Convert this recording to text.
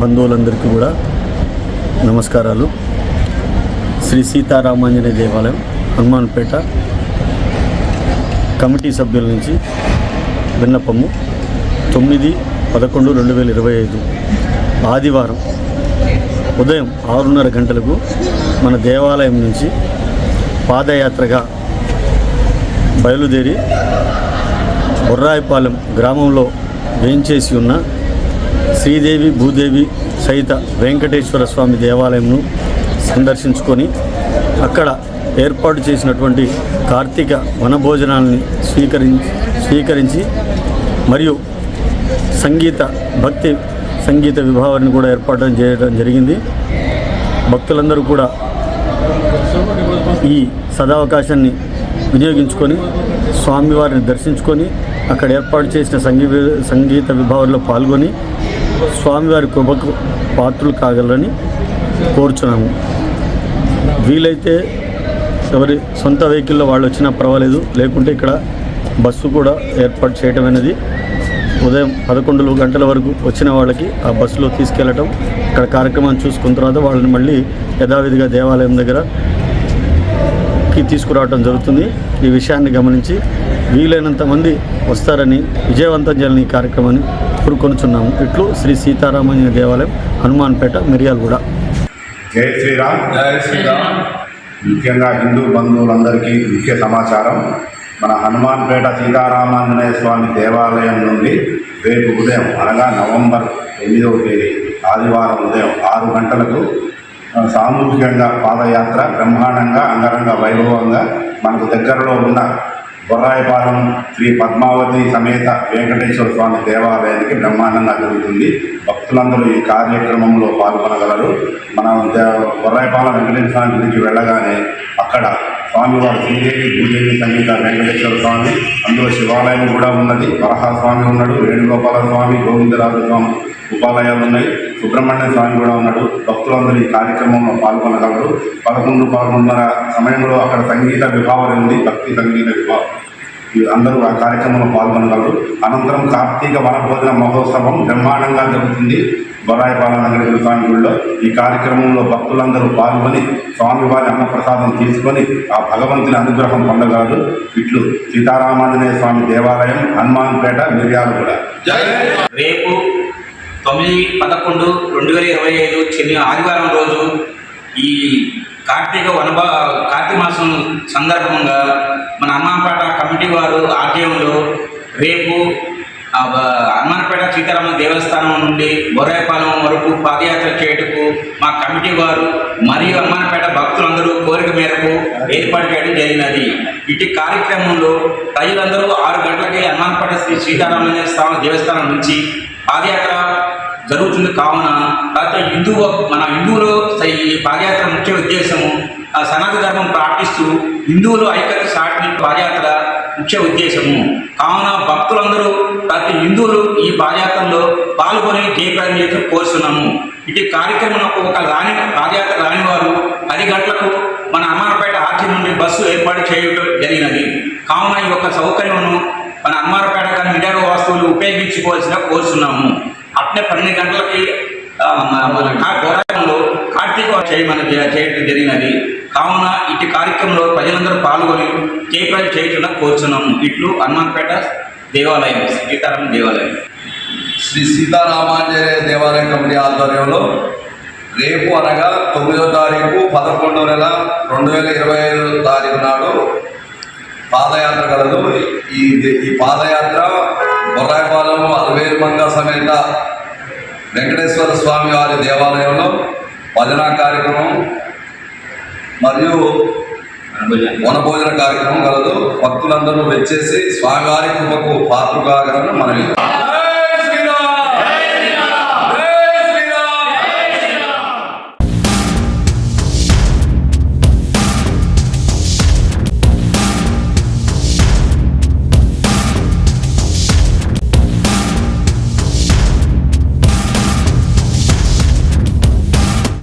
బంధువులందరికీ కూడా నమస్కారాలు. శ్రీ సీతారామాంజనేయ దేవాలయం హనుమాన్పేట కమిటీ సభ్యుల నుంచి విన్నపము తొమ్మిది పదకొండు రెండు వేల ఇరవై ఐదు ఆదివారం ఉదయం ఆరున్నర గంటలకు మన దేవాలయం నుంచి పాదయాత్రగా బయలుదేరి బొర్రాయిపాలెం గ్రామంలో వేయించేసి ఉన్న శ్రీదేవి భూదేవి సహిత వెంకటేశ్వర స్వామి దేవాలయంను సందర్శించుకొని అక్కడ ఏర్పాటు చేసినటువంటి కార్తీక వనభోజనాల్ని స్వీకరించి స్వీకరించి మరియు సంగీత భక్తి సంగీత విభావాన్ని కూడా ఏర్పాటు చేయడం జరిగింది. భక్తులందరూ కూడా ఈ సదావకాశాన్ని వినియోగించుకొని స్వామివారిని దర్శించుకొని అక్కడ ఏర్పాటు చేసిన సంగీ సంగీత విభావంలో పాల్గొని స్వామివారి కృపకు పాత్రలు కాగలరని కోరుచున్నాము. వీలైతే ఎవరి సొంత వెహికల్లో వాళ్ళు వచ్చినా పర్వాలేదు. లేకుంటే ఇక్కడ బస్సు కూడా ఏర్పాటు చేయటం అనేది ఉదయం పదకొండు గంటల వరకు వచ్చిన వాళ్ళకి ఆ బస్సులో తీసుకెళ్ళటం ఇక్కడ కార్యక్రమాన్ని చూసుకున్న తర్వాత వాళ్ళని మళ్ళీ యథావిధిగా దేవాలయం దగ్గరకి తీసుకురావటం తీసుకురావడం జరుగుతుంది. ఈ విషయాన్ని గమనించి వీలైనంత మంది వస్తారని విజయవంతం చేయాలని ఈ కార్యక్రమాన్ని కోరుకొనుచున్నాము. ఇట్లు శ్రీ సీతారామాంజనేయ దేవాలయం హనుమాన్పేట మిర్యాలగూడ. జై శ్రీరామ్. జై శ్రీరామ్. ముఖ్యంగా హిందూ బంధువులందరికీ ముఖ్య సమాచారం. మన హనుమాన్పేట సీతారామాంజనేయ స్వామి దేవాలయం నుండి రేపు ఉదయం అనగా నవంబర్ ఎనిమిదవ తేదీ ఆదివారం ఉదయం ఆరు గంటలకు సామూహికంగా పాదయాత్ర బ్రహ్మాండంగా అంగరంగ వైభవంగా మనకు దగ్గరలో ఉన్న బొర్రాయపాలెం శ్రీ పద్మావతి సమేత వెంకటేశ్వర స్వామి దేవాలయానికి బ్రహ్మాండంగా జరుగుతుంది. భక్తులందరూ ఈ కార్యక్రమంలో పాల్గొనగలరు. మనం బొర్రాయపాలెం వెంకటేశ్వర స్వామి గురించి వెళ్ళగానే అక్కడ స్వామివారు శ్రీదేవి భూదేవి సంగీత వెంకటేశ్వర స్వామి అందులో శివాలయం కూడా ఉన్నది. వరహాస్వామి ఉన్నాడు వేణుగోపాల స్వామి గోవిందరాజు స్వామి ఉపాలయాలు ఉన్నాయి. సుబ్రహ్మణ్య స్వామి కూడా ఉన్నాడు. భక్తులందరూ ఈ కార్యక్రమంలో పాల్గొనగలరు. పదకొండు పదకొండున్నర సమయంలో అక్కడ సంగీత విభావం ఉంది భక్తి సంగీత విభావం. అందరూ ఆ కార్యక్రమంలో పాల్గొనగలరు. అనంతరం కార్తీక వనభోజన మహోత్సవం బ్రహ్మాండంగా జరుగుతుంది. బొరాయిపాలెం వెంకటేశ్వర స్వామి గుడిలో. ఈ కార్యక్రమంలో భక్తులందరూ పాల్గొని స్వామివారి అన్నప్రసాదం తీసుకొని ఆ భగవంతుని అనుగ్రహం పొందగలరు. ఇట్లు సీతారామాంజనేయ స్వామి దేవాలయం హనుమాన్పేట మిర్యాలగూడ. రేపు తొమ్మిది పదకొండు రెండు వేల ఇరవై ఐదు చిన్న ఆదివారం రోజు ఈ కార్తీక వనభ కార్తీక మాసం సందర్భంగా మన హనుమాన్పేట కమిటీ వారు ఆర్టీఎంలో రేపు అన్నపేట హనుమాన్పేట సీతారామ దేవస్థానం నుండి బొరాయపాలెం వరకు పాదయాత్ర చేయటకు మా కమిటీ వారు మరియు హనుమాన్పేట భక్తులందరూ కోరిక మేరకు ఏర్పాటు చేయడం జరిగినది. ఇటు కార్యక్రమంలో ప్రజలందరూ ఆరు గంటలకి హనుమాన్పేట శ్రీ సీతారామ స్వామి దేవస్థానం నుంచి పాదయాత్ర జరుగుతుంది కావున కాకపోతే హిందువు మన హిందువులు ఈ పాదయాత్ర ముఖ్య ఉద్దేశము ఆ సనాతన ధర్మం ప్రార్థిస్తూ హిందువులు ఐక్యత సాటిని పాదయాత్ర ముఖ్య ఉద్దేశము. కావున భక్తులందరూ ప్రతి హిందువులు ఈ పాదయాత్రలో పాల్గొని జయప్రదం చేసి కోరుతున్నాము ఇటు కార్యక్రమం ఒక రాని పాదయాత్ర రాని వారు పది గంటలకు మన అమ్మారపేట ఆర్చి నుండి బస్సు ఏర్పాటు చేయడం జరిగినది. కావున ఈ యొక్క సౌకర్యమును మన అమ్మారపేట కానీ వినియోగ వస్తువులు ఉపయోగించుకోవాల్సిన కోరుతున్నాము అట్నే పన్నెండు గంటలకి మన- మన పోరాటంలో కార్తీక చేయమని చేయడం జరిగినది. కావున ఇటు కార్యక్రమంలో ప్రజలందరూ పాల్గొని జయప్రదం చేయకుండా కోరుచున్నాము ఇట్లు హనుమాన్పేట దేవాలయం సీతారామ దేవాలయం. శ్రీ సీతారామాంజనేయ దేవాలయం కమిటీ ఆధ్వర్యంలో రేపు అనగా తొమ్మిదో తారీఖు పదకొండో నెల రెండు వేల ఇరవై ఐదు తారీఖు నాడు పాదయాత్ర కలదు. ఈ ఈ పాదయాత్ర బొర్రాయిపాలెం అలవేరుమంగ సమేత వెంకటేశ్వర స్వామి వారి దేవాలయంలో భజన కార్యక్రమం మరియు వనభోజన కార్యక్రమం కలదు. భక్తులందరూ వచ్చేసి స్వామివారి కృపకు పాత్ర మనవి.